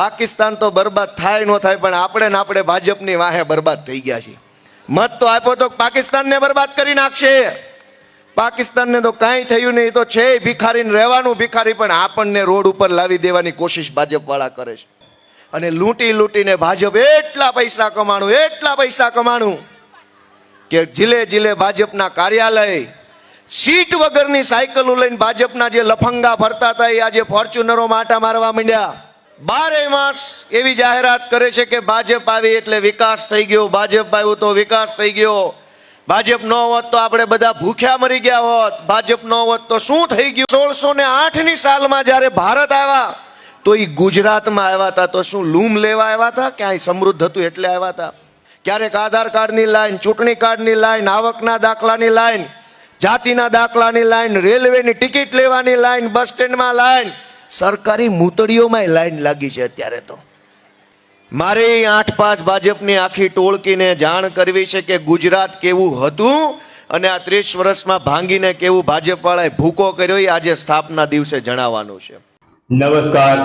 પાકિસ્તાન તો બરબાદ થાય ન થાય, પણ આપણે ને આપણે ભાજપની વાહે બરબાદ થઈ ગયા છીએ. મત તો આપ્યો તો પાકિસ્તાનને બરબાદ કરી નાખશે. પાકિસ્તાનને તો કાંઈ થયું નહીં તો છે ભિખારીને રહેવાનું ભિખારી, પણ આપણને રોડ ઉપર લાવી દેવાની કોશિશ ભાજપવાળા કરે છે. અને લૂંટી લૂંટીને ભાજપ એટલા પૈસા કમાણું, એટલા પૈસા કમાણું કે જિલ્લે જિલ્લે ભાજપના કાર્યાલય સીટ વગરની સાયકલો લઈને ભાજપના જે લફંગા ફરતા હતા, એ આજે ફોર્ચ્યુનરો માટા મારવા માંડ્યા. બારે માસ એવી જાહેરાત કરે છે કે ભાજપ આવી એટલે વિકાસ થઈ ગયો, ભાજપ આવ્યું તો વિકાસ થઈ ગયો. ભાજપ ન હોત તો આપણે બધા ભૂખ્યા મરી ગયા હોત. ભાજપ ન હોત તો શું થઈ ગયું? સોળસો ને આઠની સાલમાં જ્યારે ભારત આવ્યા, તો એ ગુજરાતમાં આવ્યા હતા તો શું લૂમ લેવા આવ્યા હતા ક્યાંય સમૃદ્ધ હતું એટલે આવ્યા હતા ક્યારેક આધાર કાર્ડની લાઈન, ચૂંટણી કાર્ડની લાઈન, આવકના દાખલાની લાઈન, જાતિના દાખલાની લાઈન, રેલવેની ટિકિટ લેવાની લાઈન, બસ સ્ટેન્ડમાં લાઈન સરકારી મૂતડીઓમાં લાઈન લાગી છે અત્યારે તો. મારે આઠ પાંચ ભાજપની આખી ટોળકીને જાણ કરવી છે કે ગુજરાત કેવું હતું અને આ ત્રીસ વર્ષમાં ભાંગીને કેવું ભાજપ વાળાએ ભૂકો કર્યો એ આજે સ્થાપના દિવસે જણાવવાનું છે. નમસ્કાર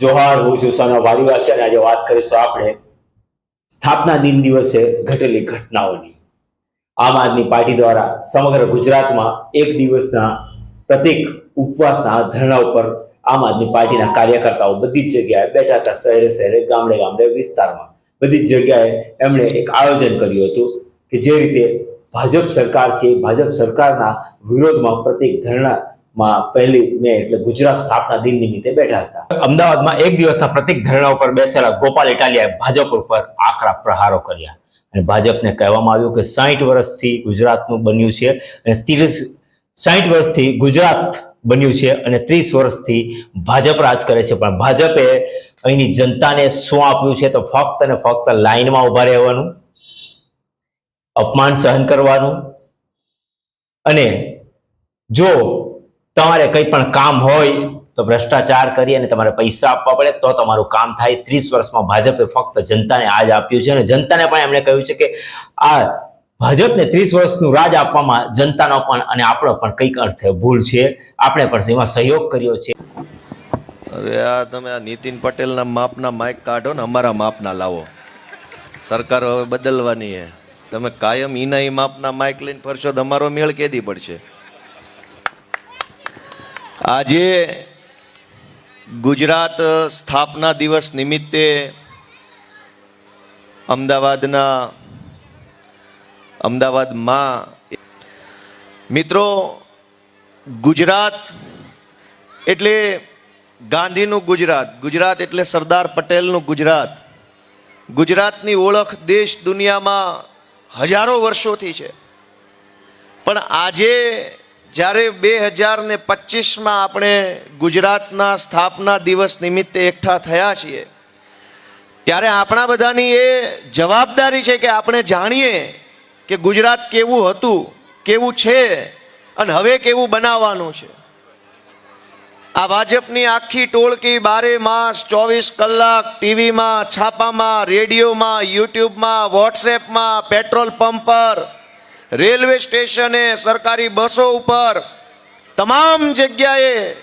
જોહાર હું છું સનો વાડીવાસી અને આજે વાત કરીશું આપણે સ્થાપના દિન દિવસે ઘટેલી ઘટનાઓની. આમ આદમી પાર્ટી દ્વારા સમગ્ર ગુજરાતમાં એક દિવસના પ્રતિક ઉપવાસના ધરણા ઉપર આમ આદમી પાર્ટીના કાર્યકર્તાઓ બધી જ જગ્યાએ બેઠા હતા શહેરે શહેરે, ગામડે ગામડે વિસ્તારમાં. બધી જ જગ્યાએ એમણે એક આયોજન કર્યું હતું કે જે રીતે ભાજપ સરકાર છે, ભાજપ સરકારના વિરોધમાં પ્રતિક ધરણામાં પહેલી મે એટલે ગુજરાત સ્થાપના દિન નિમિત્તે બેઠા હતા. અમદાવાદમાં એક દિવસના પ્રતિક ધરણા ઉપર બેસેલા ગોપાલ ઇટાલિયાએ ભાજપ ઉપર આકરા પ્રહારો કર્યા. અને ભાજપને કહેવામાં આવ્યું કે સાહીઠ વર્ષથી ગુજરાતનું બન્યું છે અને ત્રીસ સાહીઠ વર્ષથી ગુજરાત બન્યું છે અને ત્રીસ વર્ષથી ભાજપ રાજ કરે છે. પણ ભાજપે અહીંની જનતાને શું આપ્યું છે તો ફક્ત અને ફક્ત લાઈનમાં ઊભા રહેવાનું, અપમાન સહન કરવાનું અને જો તમારે કંઈ પણ કામ હોય તો ભ્રષ્ટાચાર કરી અને તમારે પૈસા આપવા પડે તો તમારું કામ થાય. ત્રીસ વર્ષમાં ભાજપે ફક્ત જનતાને આજ આપ્યું છે અને જનતાને પણ એમણે કહ્યું છે કે આ ભાજપને ત્રીસ વર્ષનું રાજ આપવામાં જનતાનો પણ અને આપણો પણ કંઈક અર્થે ભૂલ છે. આપણે પણ એમાં સહયોગ કર્યો છે. હવે આ તમે આ નીતિન પટેલના માપના માઇક કાઢો ને અમારા માપના લાવો. સરકાર હવે બદલવાની છે તમે કાયમ ઈના માપના માઇક લઈને ફરશો તો અમારો મેળ કેદી પડશે? આજે ગુજરાત સ્થાપના દિવસ નિમિત્તે અમદાવાદના અમદાવાદમાં મિત્રો, ગુજરાત એટલે ગાંધીનું ગુજરાત. ગુજરાત એટલે સરદાર પટેલનું ગુજરાત. ગુજરાતની ઓળખ દેશ દુનિયામાં હજારો વર્ષોથી છે. પણ આજે જ્યારે બે હજાર ને પચીસમાં આપણે ગુજરાતના સ્થાપના દિવસ નિમિત્તે એકઠા થયા છીએ, ત્યારે આપણા બધાની એ જવાબદારી છે કે આપણે જાણીએ કે ગુજરાત કેવું હતું, કેવું છે અને હવે કેવું બનાવવાનું છે? આ ભાજપની આખી ટોળકી બારે માસ, ચોવીસ કલાક ટીવીમાં, છાપામાં, રેડિયોમાં, યુટ્યુબમાં, વોટ્સએપમાં, પેટ્રોલ પંપ પર, રેલવે સ્ટેશને, સરકારી બસો ઉપર, તમામ જગ્યાએ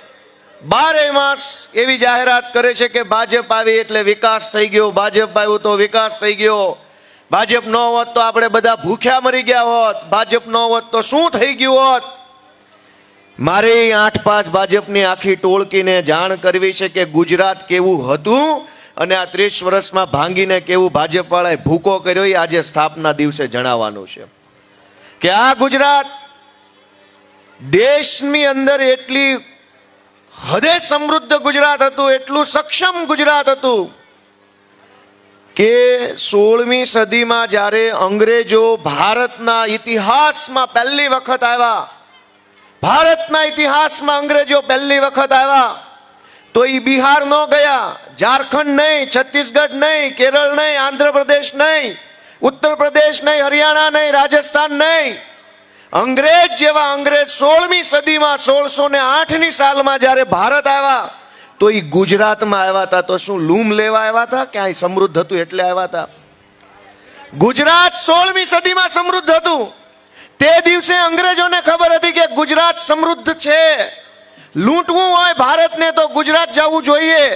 બારે માસ એવી જાહેરાત કરે છે કે ભાજપ આવી એટલે વિકાસ થઈ ગયો, ભાજપ આવ્યું તો વિકાસ થઈ ગયો. ભાજપ ન હોત તો આપણે બધા ભૂખ્યા મરી ગયા હોત. ભાજપ ન હોત તો શું થઈ ગયું હોત? મારે આઠ પાંચ ભાજપની આખી ટોળકીને જાણ કરવી છે કે ગુજરાત કેવું હતું અને આ ત્રીસ વર્ષમાં ભાંગીને કેવું ભાજપ વાળાએ ભૂકો કર્યો એ આજે સ્થાપના દિવસે જણાવવાનું છે. કે આ ગુજરાત દેશની અંદર એટલી હદે સમૃદ્ધ ગુજરાત હતું, એટલું સક્ષમ ગુજરાત હતું. કે સોળમી સદીમાં જ્યારે અંગ્રેજો ભારતના ઇતિહાસમાં પહેલી વખત આવ્યા, ભારતના ઇતિહાસમાં અંગ્રેજો પહેલી વખત આવ્યા, તો એ બિહાર ન ગયા, ઝારખંડ નહીં, છત્તીસગઢ નહીં, કેરળ નહીં, આંધ્રપ્રદેશ નહીં ઉત્તર પ્રદેશ નહીં, હરિયાણા નહીં, રાજસ્થાન નહીં. અંગ્રેજ જેવા અંગ્રેજ સોળમી સદીમાં સોળસો ને આઠની સાલમાં જ્યારે ભારત આવ્યા તો એ ગુજરાતમાં આવ્યા હતા તો શું, લૂમ લેવા આવ્યા હતા? ક્યાંય સમૃદ્ધ હતું એટલે આવ્યા હતા? ગુજરાત સોળમી સદીમાં સમૃદ્ધ હતું. તે દિવસે અંગ્રેજોને ખબર હતી કે ગુજરાત સમૃદ્ધ છે. લૂંટવું હોય ભારતને તો ગુજરાત જવું જોઈએ.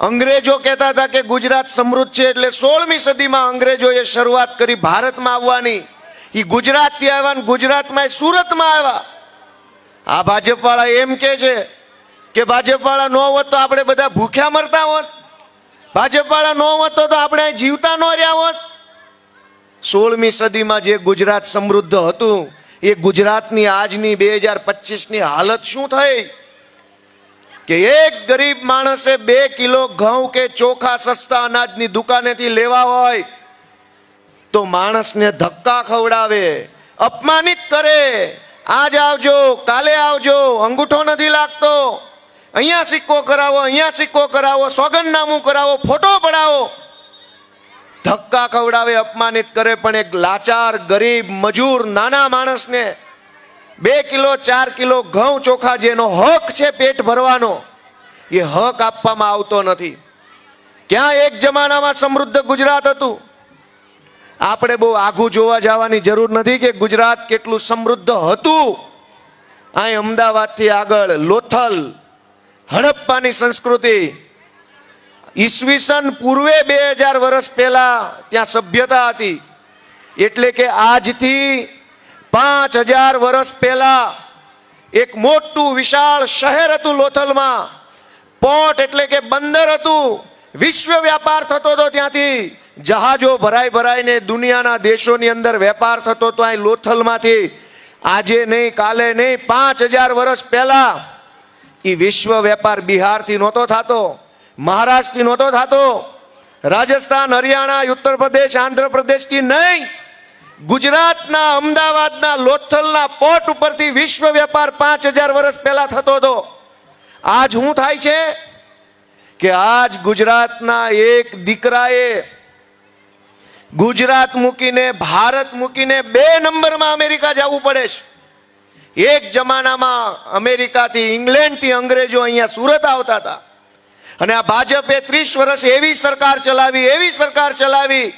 અંગ્રેજો કહેતા હતા કે ગુજરાત સમૃદ્ધ છે એટલે સોળમી સદીમાં અંગ્રેજોએ શરૂઆત કરી ભારતમાં આવવાની. એ ગુજરાતથી આવ્યા ને ગુજરાતમાં સુરતમાં આવ્યા. આ ભાજપવાળા એમ કે છે કે ભાજપવાળા ન હોત તો આપણે બધા ભૂખ્યા મરતા હોત. ભાજપવાળા ન હોત તો આપણે જીવતા ન રહ્યા હોત. સોળમી સદીમાં જે ગુજરાત સમૃદ્ધ હતું, એ ગુજરાતની આજની બે હજાર પચીસની હાલત શું થઈ? કે એક ગરીબ માણસે બે કિલો ઘઉં કે ચોખા સસ્તા અનાજની દુકાનેથી લેવા હોય, તો માણસને ધક્કા ખવડાવે, અપમાનિત કરે. આજ આવજો, કાલે આવજો, અંગૂઠો નથી લાગતો. અહીંયા સિક્કો કરાવો, અહીંયા સિક્કો કરાવો, સોગંદનામું કરાવો, ફોટો પડાવો. ધક્કા ખવડાવે, અપમાનિત કરે, પણ એક લાચાર, ગરીબ, મજૂર, નાના માણસને બે કિલો, ચાર કિલો ઘઉં ચોખા જેનો હક છે પેટ ભરવાનો, એ હક આપવામાં આવતો નથી. ક્યાં એક જમાનામાં સમૃદ્ધ ગુજરાત હતું? આપણે બહુ આઘું જોવા જવાની જરૂર નથી કે ગુજરાત કેટલું સમૃદ્ધ હતું. અહીં અમદાવાદથી આગળ લોથલ હડપ્પાની સંસ્કૃતિ. ઈસવીસન પૂર્વે બે હજાર વર્ષ પહેલા ત્યાં સભ્યતા હતી. એટલે કે આજથી પાંચ હજાર વર્ષ પહેલા એક મોટું વિશાળ શહેર હતું લોથલમાં. પોર્ટ એટલે કે બંદર હતું. વિશ્વ વ્યાપાર થતો હતો ત્યાંથી. જહાજો ભરાઈ ભરાઈને દુનિયાના દેશોની અંદર વેપાર થતો હતો અહીં લોથલમાંથી. આજે નહીં, કાલે નહીં, પાંચ હજાર વર્ષ પહેલા એ વિશ્વ વેપાર બિહારથી નહોતો થતો, મહારાષ્ટ્રથી નહોતો થતો, રાજસ્થાન, હરિયાણા ઉત્તર પ્રદેશ આંધ્રપ્રદેશથી નહીં, ગુજરાતના, અમદાવાદના, લોથલના પોર્ટ ઉપરથી વિશ્વ વેપાર પાંચ હજાર વર્ષ પહેલા થતો હતો. આજ શું થાય છે કે આજ ગુજરાતના એક દીકરાએ ગુજરાત મૂકીને, ભારત મૂકીને બે નંબરમાં અમેરિકા જવું પડે છે. એક જમાનામાં અમેરિકાથી ઇંગ્લેન્ડથી અંગ્રેજો અહીંયા સુરત આવતા હતા. અને આ ભાજપે ત્રીસ વર્ષ એવી સરકાર ચલાવી, એવી સરકાર ચલાવી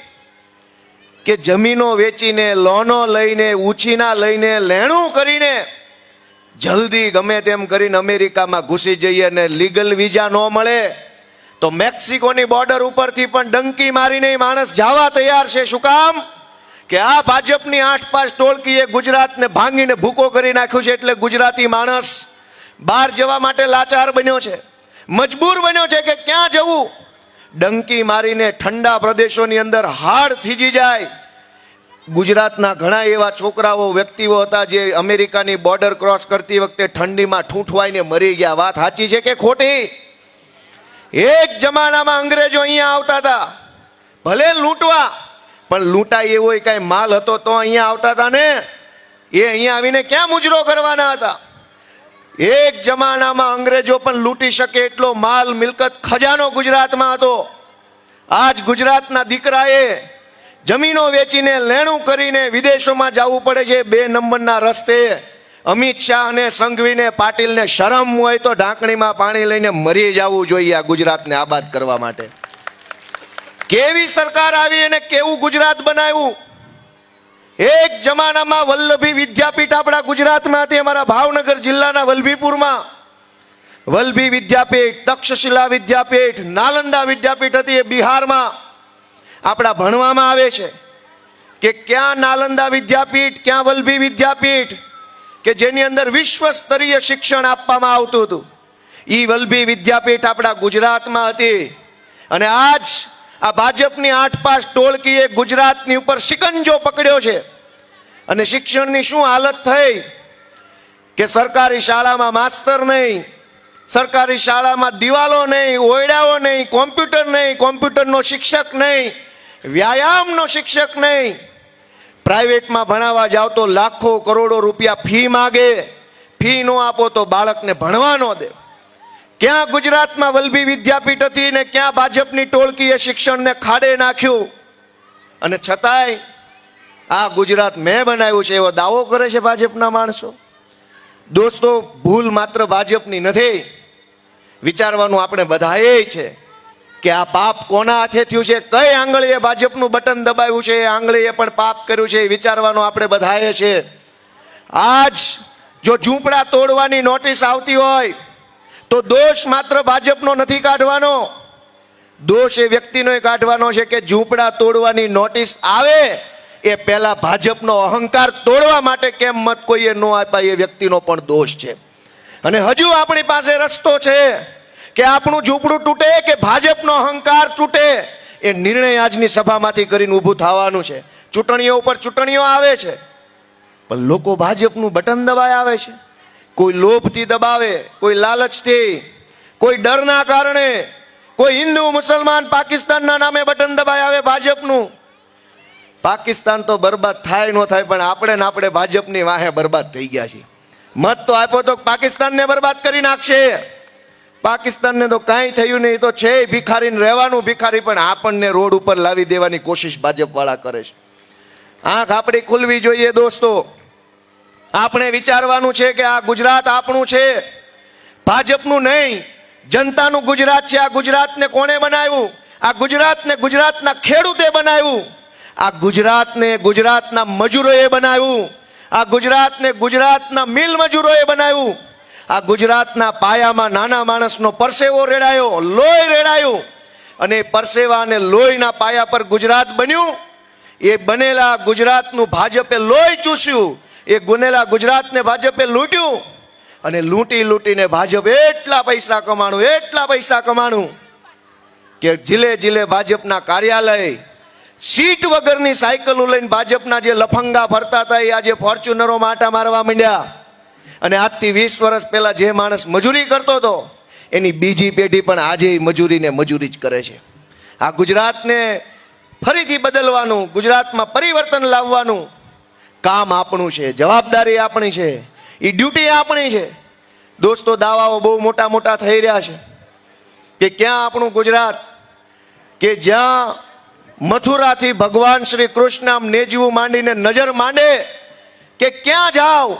કે જમીનો વેચીને, લોનો લઈને ઉછીના લઈને લેણું કરીને જલ્દી ગમે તેમ કરીને અમેરિકામાં ઘૂસી જઈએ અને લીગલ વિઝા ન મળે, તો મેક્સિકોની બોર્ડર ઉપરથી પણ ડંકી મારીને માણસ જવા તૈયાર છે. શું કામ? કે આ ભાજપની આઠ પાંચ ટોળકીએ ગુજરાતને ભાંગીને ભૂકો કરી નાખ્યું છે એટલે ગુજરાતી માણસ બહાર જવા માટે લાચાર બન્યો છે. મજબૂર બન્યો છે કે ક્યાં જવું? ડંકી મારીને ઠંડા પ્રદેશોની અંદર હાડ થીજી જાય. ગુજરાતના ઘણા એવા છોકરાઓ, વ્યક્તિઓ હતા જે અમેરિકાની બોર્ડર ક્રોસ કરતી વખતે ઠંડીમાં ઠૂંઠવાઈને મરી ગયા. વાત સાચી છે કે ખોટી? એક જમાનામાં અંગ્રેજો અહીંયા આવતા હતા. ભલે લૂંટવા પણ લૂંટાય એવો કઈ માલ હતો તો અહીંયા આવતા હતા ને? એ અહીંયા આવીને ક્યાં મુજરો કરવાના હતા? એક જમાનામાં અંગ્રેજો પણ લૂંટી શકે એટલો માલ મિલકત ખજાનો ગુજરાતમાં હતો. આજ ગુજરાતના દીકરાએ જમીનો વેચીને લેણું કરીને વિદેશોમાં જવું પડે છે બે નંબરના રસ્તે. અમિત શાહ અને સંઘવીને પાટીલને શરમ હોય તો ઢાંકણીમાં પાણી લઈને મરી જવું જોઈએ આ ગુજરાતને આબાદ કરવા માટે. કેવી સરકાર આવી અને કેવું ગુજરાત બનાવ્યું? એક જમાનામાં વલ્લભી વિદ્યાપીઠ આપણા ગુજરાતમાં હતી અમારા ભાવનગર જિલ્લાના વલ્લભીપુરમાં. વલ્લભી વિદ્યાપીઠ, તક્ષશિલા વિદ્યાપીઠ, નાલંદા વિદ્યાપીઠ હતી એ બિહારમાં. આપણા ભણવામાં આવે છે કે ક્યાં નાલંદા વિદ્યાપીઠ, ક્યાં વલ્લભી વિદ્યાપીઠ, કે જેની અંદર વિશ્વ સ્તરીય શિક્ષણ આપવામાં આવતું હતું. ઈ વલ્લભી વિદ્યાપીઠ આપણા ગુજરાતમાં હતી. અને આજ આ ભાજપની આઠ પાસ ટોળકીએ ગુજરાતની ઉપર શિકંજો પકડ્યો છે. અને શિક્ષણની શું હાલત થઈ? કે સરકારી શાળામાં માસ્તર નહીં, સરકારી શાળામાં દિવાલો નહીં ઓયડાઓ નહીં, કોમ્પ્યુટર નહીં, કોમ્પ્યુટરનો શિક્ષક નહીં, વ્યાયામનો શિક્ષક નહીં. પ્રાઇવેટમાં ભણાવવા જાવ તો લાખો કરોડો રૂપિયા ફી માગે, ફી નો આપો તો બાળકને ભણવા ન દે. ક્યાં ગુજરાતમાં વલ્લભી વિદ્યાપીઠ હતી ને ક્યાં ભાજપની ટોળકીએ શિક્ષણને ખાડે નાખ્યું? અને છતાંય આ ગુજરાત મેં બનાવ્યું છે એવો દાવો કરે છે ભાજપના માણસો? દોસ્તો, ભૂલ માત્ર ભાજપની નથી. વિચારવાનું આપણે બધાએ છે કે આ પાપ કોના હાથે થયું છે? કઈ આંગળીએ ભાજપનું બટન દબાવ્યું છે? એ આંગળીએ પણ પાપ કર્યું છે એ વિચારવાનું આપણે બધાએ છે. આજ જો ઝૂંપડા તોડવાની નોટિસ આવતી હોય તો દોષ માત્ર ભાજપનો નથી કાઢવાનો. દોષ એ વ્યક્તિનો કાઢવાનો છે કે ઝૂંપડા તોડવાની નોટિસ આવે, એ પહેલા ભાજપનો અહંકાર તોડવા માટે કેમ મત કોઈએ ન આપ્યા, એ વ્યક્તિનો પણ દોષ છે. અને હજુ આપણી પાસે રસ્તો છે કે આપણું ઝૂંપડું તૂટે કે ભાજપનો અહંકાર તૂટે, એ નિર્ણય આજની સભામાંથી કરીને ઊભું થવાનું છે. ચૂંટણીઓ ઉપર ચૂંટણીઓ આવે છે. પણ લોકો ભાજપનું બટન દબાય આવે છે. કોઈ લોભથી દબાવે, કોઈ લાલચથી, કોઈ ડરના કારણે, કોઈ હિન્દુ, મુસલમાન, પાકિસ્તાનના નામે બટન દબાય આવે ભાજપનું. પાકિસ્તાન તો બરબાદ થાય ન થાય, પણ આપણે ને આપણે ભાજપની વાહે બરબાદ થઈ ગયા છીએ. મત તો આપ્યો તો પાકિસ્તાનને બરબાદ કરી નાખશે. પાકિસ્તાનને તો કાંઈ થયું નહીં, તો છે ભિખારીને રહેવાનું ભિખારી, પણ આપણને રોડ ઉપર લાવી દેવાની કોશિશ ભાજપવાળા કરે છે. આંખ આપણી ખુલવી જોઈએ દોસ્તો. આપણે વિચારવાનું છે કે આ ગુજરાત આપણું છે. ભાજપનું નહીં, જનતાનું ગુજરાત છે. આ ગુજરાતને કોણે બનાવ્યું? આ ગુજરાતને ગુજરાતના ખેડૂતે બનાવ્યું. આ ગુજરાતને ગુજરાતના મજૂરોએ બનાવ્યું. આ ગુજરાતને ગુજરાતના મિલ મજૂરોએ બનાવ્યું. આ ગુજરાતના પાયામાં નાના માણસનો પરસેવો રેડાયો, લોહી રેડાયું. અને પરસેવા અને લોહીના પાયા પર ગુજરાત બન્યું. એ બનેલા ગુજરાતનું ભાજપે લોહી ચૂસ્યું. એ ગુનેલા ગુજરાતને ભાજપે લૂંટ્યું અને લૂંટી લૂંટીને ભાજપ એટલા પૈસા કમાણું, એટલા પૈસા કમાણું કે જિલ્લે જિલ્લે ભાજપના કાર્યાલય સીટ વગરની સાયકલો લઈને ભાજપના જે લફંગા ફરતા હતા, એ આજે ફોર્ચ્યુનરોમાં આટા મારવા માંડ્યા. અને આજથી વીસ વર્ષ પહેલા જે માણસ મજૂરી કરતો હતો, એની બીજી પેઢી પણ આજે મજૂરીને મજૂરી જ કરે છે. આ ગુજરાતને ફરીથી બદલવાનું, ગુજરાતમાં પરિવર્તન લાવવાનું કામ આપણું છે, જવાબદારી આપણી છે એ ડ્યુટી આપણી છે. દોસ્તો, દાવાઓ બહુ મોટા મોટા થઈ રહ્યા છે કે ક્યાં આપણું ગુજરાત? કે જ્યાં મથુરાથી ભગવાન શ્રી કૃષ્ણ નેજવું માંડીને નજર માંડે કે ક્યાં જાઓ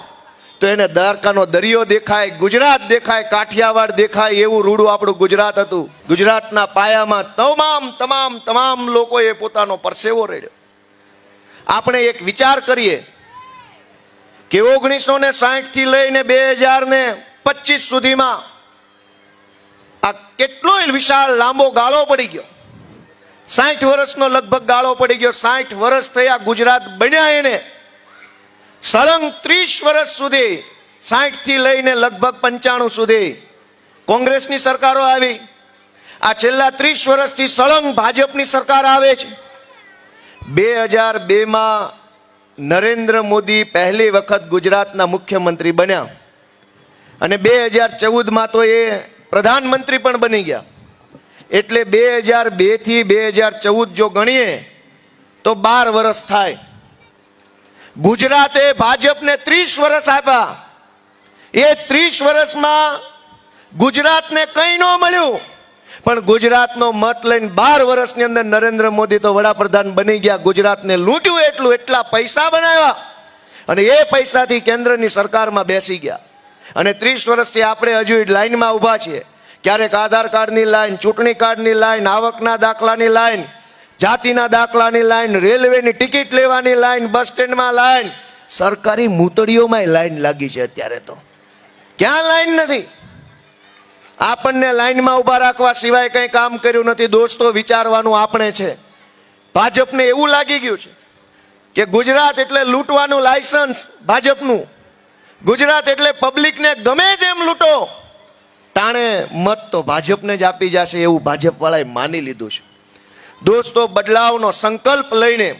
તો એને દ્વારકાનો દરિયો દેખાય, ગુજરાત દેખાય, કાઠિયાવાડ દેખાય એવું રૂડું આપણું ગુજરાત હતું. ગુજરાતના પાયામાં તમામ તમામ તમામ લોકોએ પોતાનો પરસેવો રેડ્યો. આપણે એક વિચાર કરીએ કે ઓગણીસો ને સાઠથી લઈને બે હજાર ને પચીસ સુધીમાં આ કેટલો વિશાળ લાંબો ગાળો પડી ગયો. સાઠ વર્ષનો લગભગ ગાળો પડી ગયો. સાઠ વર્ષ થયા ગુજરાત બન્યા એને. સળંગ ત્રીસ વર્ષ સુધી સાઠથી લઈને લગભગ પંચાણું સુધી કોંગ્રેસની સરકારો આવી. આ છેલ્લા ત્રીસ વર્ષથી સળંગ ભાજપની સરકાર આવે છે. બે હજાર બેમાં નરેન્દ્ર મોદી પહેલી વખત ગુજરાતના મુખ્યમંત્રી બન્યા. અને બે હજાર ચૌદમાં તો એ પ્રધાનમંત્રી પણ બની ગયા. એટલે બે હજાર બેથી બે હજાર ચૌદ જો ગણીએ, તો બાર વર્ષ થાય. ગુજરાતે ભાજપને ત્રીસ વર્ષ આપ્યા. એ ત્રીસ વર્ષમાં ગુજરાતને કંઈ ન મળ્યું. પણ ગુજરાતનો મત લઈને બાર વર્ષની અંદર નરેન્દ્ર મોદી તો વડાપ્રધાન બની ગયા. ગુજરાતને લૂંટ્યું એટલું, એટલા પૈસા બનાવ્યા. અને એ પૈસાથી કેન્દ્રની સરકારમાં બેસી ગયા. અને ત્રીસ વર્ષથી આપણે હજુ લાઈનમાં ઊભા છીએ. ક્યારેક આધાર કાર્ડની લાઈન ચૂંટણી કાર્ડની લાઈન આવકના દાખલાની લાઈન જાતિના દાખલાની લાઈન રેલવેની ટિકિટ લેવાની લાઈન બસ સ્ટેન્ડમાં લાઈન સરકારી મૂતળીઓમાં લાઈન લાગી છે અત્યારે તો. ક્યાં લાઈન નથી? આપણને લાઈનમાં ઊભા રાખવા સિવાય કંઈ કામ કર્યું નથી, દોસ્તો, વિચારવાનું આપણે છે. ભાજપને એવું લાગી ગયું છે કે ગુજરાત એટલે લૂંટવાનું લાયસન્સ ભાજપનું. ગુજરાત એટલે પબ્લિકને ગમે તેમ લૂંટો. તાણે મત તો ભાજપને જ આપી જશે એવું ભાજપ વાળાએ માની લીધું છે. દોસ્તો, બદલાવનો સંકલ્પ લઈને,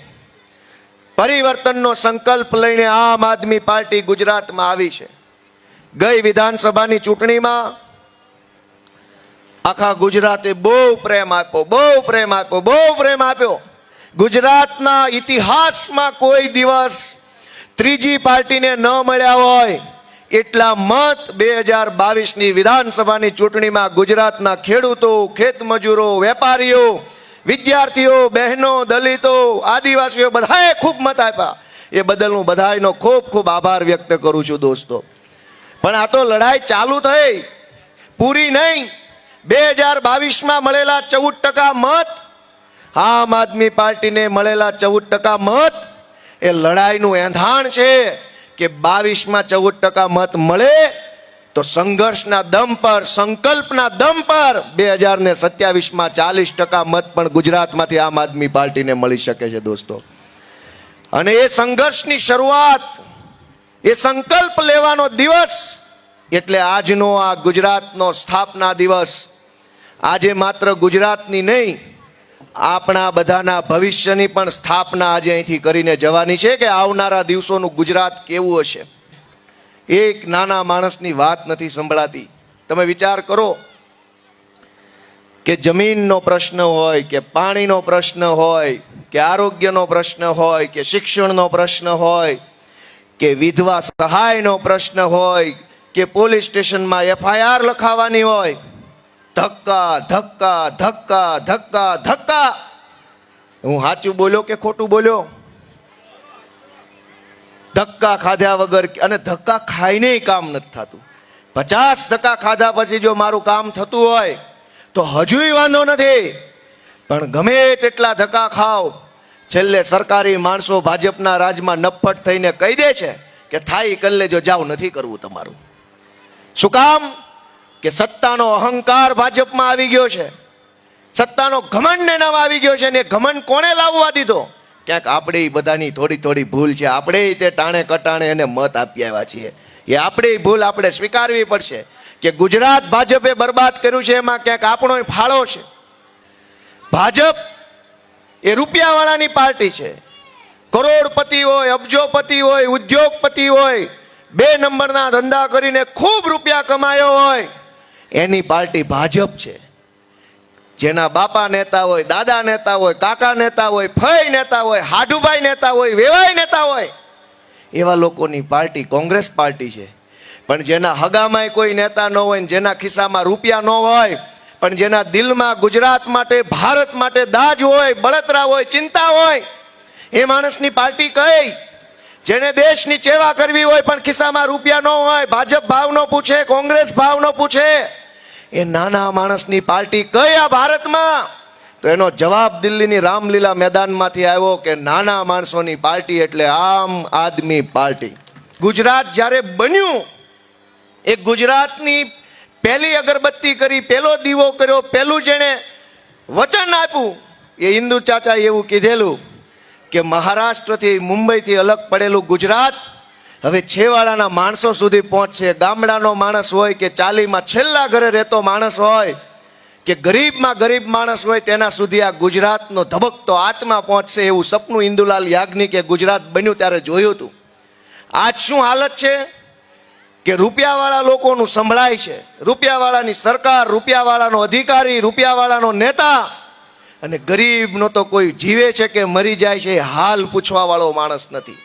પરિવર્તનનો સંકલ્પ લઈને આમ આદમી પાર્ટી ગુજરાતમાં આવી છે. ગઈ વિધાનસભાની ચૂંટણીમાં આખા ગુજરાતે બહુ પ્રેમ આપ્યો, બહુ પ્રેમ આપ્યો, બહુ પ્રેમ આપ્યો. ગુજરાતના ઇતિહાસમાં કોઈ દિવસ ત્રીજી પાર્ટીને ન મળ્યા હોય એટલા મત બે હજાર બાવીસની વિધાનસભાની ચૂંટણીમાં ગુજરાતના ખેડૂતો, ખેતમજૂરો, વેપારીઓ, વિદ્યાર્થીઓ, બહેનો, દલિતો, આદિવાસીઓ બધાએ ખૂબ મત આપ્યા. એ બદલ હું બધાનો ખૂબ ખૂબ આભાર વ્યક્ત કરું છું દોસ્તો. પણ આ તો લડાઈ ચાલુ થઈ. પૂરી નહીં. બે હજાર બાવીસમાં મળેલા ચૌદ ટકા મત, આમ આદમી પાર્ટીને મળેલા ચૌદ ટકા મત, એ લડાઈનું એંધાણ છે કે બાવીસમાં ચૌદ ટકા મત મળે તો સંઘર્ષના દમ પર, સંકલ્પના દમ પર બે હજાર ને સત્યાવીસમાં ચાલીસ ટકા મત પણ ગુજરાતમાંથી આમ આદમી પાર્ટીને મળી શકે છે દોસ્તો. અને એ સંઘર્ષની શરૂઆત, એ સંકલ્પ લેવાનો દિવસ, એટલે આજનો આ ગુજરાતનો સ્થાપના દિવસ આજે માત્ર ગુજરાતની નહીં, આપણા બધાના ભવિષ્યની પણ સ્થાપના આજે અહીંથી કરીને જવાની છે કે આવનારા દિવસોનું ગુજરાત કેવું હશે. એક નાના માણસની વાત નથી સંભળાતી. તમે વિચાર કરો કે જમીનનો પ્રશ્ન હોય, કે પાણીનો પ્રશ્ન હોય, કે આરોગ્યનો પ્રશ્ન હોય, કે શિક્ષણનો પ્રશ્ન હોય, કે વિધવા સહાયનો પ્રશ્ન હોય, કે પોલીસ સ્ટેશનમાં એફઆઈઆર લખાવાની હોય ધક્કા ધક્કા ધક્કા ધક્કા ધક્કા. હું સાચું બોલ્યો કે ખોટું બોલ્યો? ધક્કા ખાધા વગર અને ધક્કા ખાઈને કામ નથી થતું. પચાસ ધક્કા ખાધા પછી જો મારું કામ થતું હોય, તો હજુય વાંધો નથી. પણ ગમે તેટલા ધક્કા ખાવ છેલ્લે સરકારી માણસો ભાજપના રાજમાં નફટ થઈને કહી દે છે કે થાય કલ્લે જો જાવ નથી કરવું તમારું. શું કામ? કે સત્તાનો અહંકાર ભાજપમાં આવી ગયો છે. સત્તાનો ઘમંડ એનામાં આવી ગયો છે ને ઘમંડ કોણે લાવવા દીધો? ક્યાંક આપણે બધાની થોડી થોડી ભૂલ છે. આપણે તે ટાણે કટાણે એને મત આપી આવ્યા છીએ. એ આપણી ભૂલ આપણે સ્વીકારવી પડશે કે ગુજરાત ભાજપે બરબાદ કર્યું છે એમાં ક્યાંક આપણો ફાળો છે. ભાજપ એ રૂપિયાવાળાની પાર્ટી છે. કરોડપતિ હોય, અબજોપતિ હોય, ઉદ્યોગપતિ હોય, બે નંબરના ધંધા કરીને ખૂબ રૂપિયા કમાયો હોય. એની પાર્ટી ભાજપ છે. જેના બાપા નેતા હોય, દાદા નેતા હોય, કાકા નેતા હોય, ફઈ નેતા હોય, હાડુભાઈ નેતા હોય, વેવાઈ નેતા હોય, એવા લોકોની પાર્ટી કોંગ્રેસ પાર્ટી છે. પણ જેના હગામાંય કોઈ નેતા ન હોય જેના ખિસ્સામાં રૂપિયા ન હોય, પણ જેના દિલમાં ગુજરાત માટે, ભારત માટે દાજ હોય, બળતરા હોય, ચિંતા હોય, એ માણસની પાર્ટી કઈ? જેને દેશની સેવા કરવી હોય પણ ખિસ્સામાં રૂપિયા ન હોય, ભાજપ ભાવ ન પૂછે, કોંગ્રેસ ભાવ ન પૂછે, એ નાના માણસની પાર્ટી આ ભારતમાં? તો એનો જવાબ દિલ્હીની રામલીલા મેદાનમાંથી આવ્યો કે નાના માણસોની પાર્ટી એટલે આમ આદમી પાર્ટી. ગુજરાત જ્યારે બન્યું, એ ગુજરાતની પહેલી અગરબત્તી કરી, પહેલો દીવો કર્યો, પહેલું જેણે વચન આપ્યું, એ હિન્દુ ચાચાએ એવું કીધેલું કે મહારાષ્ટ્રથી મુંબઈથી અલગ પડેલું ગુજરાત હવે છેવાડાના માણસો સુધી પહોંચશે. ગામડાનો માણસ હોય કે ચાલીમાં છેલ્લા ઘરે રહેતો માણસ હોય કે ગરીબમાં ગરીબ માણસ હોય તેના સુધી આ ગુજરાતનો ધબકતો આત્મા પહોંચશે એવું સપનું ઇન્દુલાલ યાજ્ઞિકે ગુજરાત બન્યું ત્યારે જોયું હતું. આજ શું હાલત છે? કે રૂપિયાવાળા લોકોનું સંભળાય છે. રૂપિયાવાળાની સરકાર, રૂપિયાવાળાનો અધિકારી, રૂપિયાવાળાનો નેતા અને ગરીબનો તો કોઈ જીવે છે કે મરી જાય છે હાલ પૂછવા વાળો માણસ નથી.